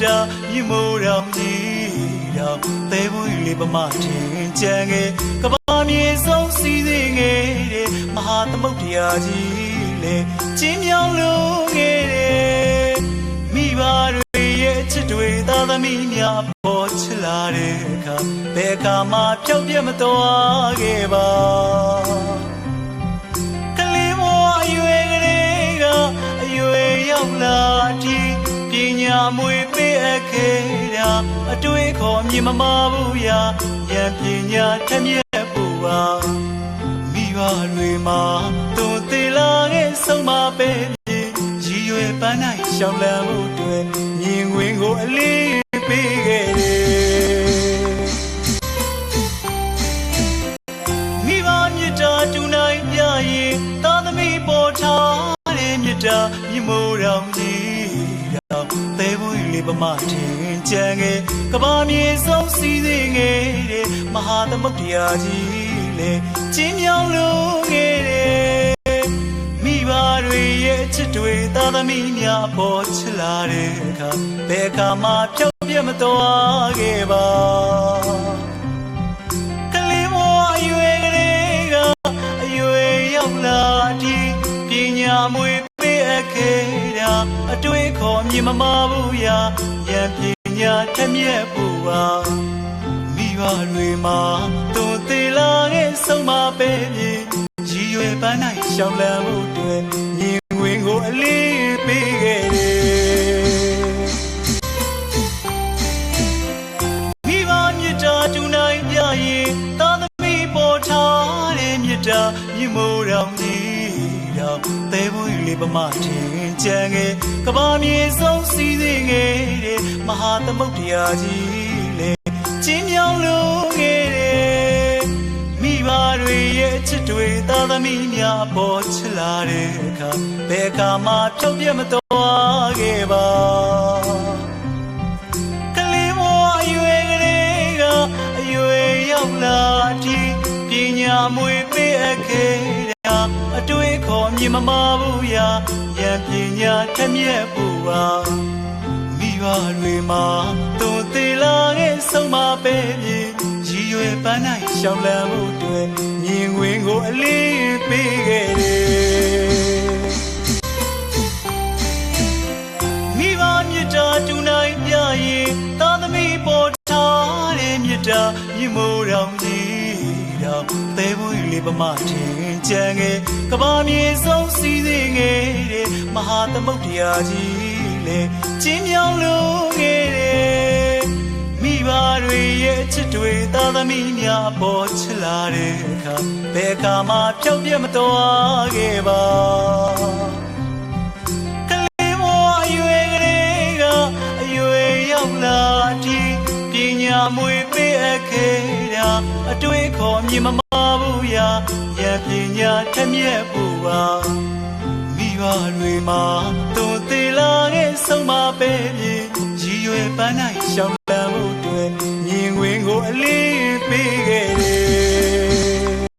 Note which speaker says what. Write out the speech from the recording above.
Speaker 1: တာမြင့်မိုးတော်ကြီးတော်သဲဘူးလေးပမထင်ကြံငယ်ကဘာမြေဆုံးစီးသေးငယ်တဲ့မဟာသမုဒ္ဒရာကြီးလေကျင်းမြောင်းလို့ငယ်တဲ့မိဘတွေရဲ့ချစ်တွေသာသမီများပေါ်ချလာတဲ့အခါဘယ်အခါမှဖြောက်ပြတ်မသွားခဲ့ပါ မွေပေးအပ်ခဲ့တာအတွေ့အခေါ်မြင်မမဘူးရာဉာဏ်ပညာထက်မြက်ဖို့ပါမိဘတွေမှာသူသေးလာခဲ့ဆုံးမပဲဖြစ်ရည်ရွယ်ပန်းနိုင်ရှောင်းလန်းမှုတွေမြင်ဝင်ကိုအလေးပေးခဲ့တယ်မိဘမြတ်တာတူနိုင်ပြရင်သာသမီပေါ်ထားတဲ့မြတ်တာမြတ်မိုးတော်ကြီး တော်သဲဘူးလေးပမထင်ကြံငယ်ကဘာမြေဆုံးစီးသေးငယ်တဲ့မဟာသမုဒ္ဒရာကြီးလေကျင်းမြောင်းလို့ငယ်တဲ့မိဘတွေရဲ့ချစ်တွေသာသမီများပေါ်ချလာတဲ့အခါဘယ်အခါမှဖြောက်ပြတ်မသွားခဲ့ပါကလေးမောအရွယ်ကလေးကအရွယ်ရောက်လာတီပညာမွေ ပေးအပ်ခဲ့တာအတွေ့အခေါ်မြင်မမဘူးရာဉာဏ်ပညာထက်မြက်ဖို့ပါမိဘတွေမှာသူသေးလာတဲ့ဆုံးမပဲဖြစ်ရည်ရွယ်ပန်းနိုင်ရှောင်းလန်းမှုတွေမြင်ဝင်ကိုအလေးပေးခဲ့တယ်မိဘမြတ်တာတူနိုင်ပြရင်သာသမီပေါ်ထားတဲ့မြတ်တာမြင့်မိုးတော်ကြီးတော် သဲဘူးလေးပမထင်ကြံငယ်ကဘာမြေဆုံးစီးသေးငယ်တဲ့မဟာသမုဒ္ဒရာကြီးလေကျင်းမြောင်းလို့ငယ်တဲ့မိဘတွေရဲ့ချစ်တွေသာသမီများပေါ်ချလာတဲ့အခါဘယ်အခါမှဖြောက်ပြတ်မသွားခဲ့ပါကလေးမောအရွယ်ကလေးကအရွယ်ရောက်လာတီပညာမွေပေးအပ်ခဲ့တာ အတွေ့အခေါ်မြင်မမဘူးရာဉာဏ်ပညာထက်မြက်ဖို့ပါမိဘတွေမှာသူသေးလာတဲ့ဆုံးမပဲဖြစ်ရည်ရွယ်ပန်းနိုင်ရှောင်းလန်းမှုတွေမြင်ဝင်ကိုအလေးပေးခဲ့တယ်မိဘမြတ်တာတူနိုင်ပြရင်သာသမီပေါ်ထားတဲ့မြတ်တာမြင့်မိုးတော်ကြီး တော်သဲဘူးလေးပမထင်ကြံငယ်ကဘာမြေဆုံးစီးသေးငယ်တဲ့မဟာသမုဒ္ဒရာကြီးလေကျင်းမြောင်းလို့ငယ်တဲ့မိဘတွေရဲ့ချစ်တွေသာသမီများပေါ်ချလာတဲ့အခါဘယ်အခါမှဖြောက်ပြတ်မသွားခဲ့ပါ မွေပေးအပ်ခဲ့တာအတွေ့အခေါ်မြင်မမဘူးရာဉာဏ်ပညာထက်မြက်ဖို့ပါမိဘတွေမှာသူသေးလာတဲ့ဆုံးမပဲဖြစ်ရည်ရွယ်ပန်းနိုင်ရှောင်း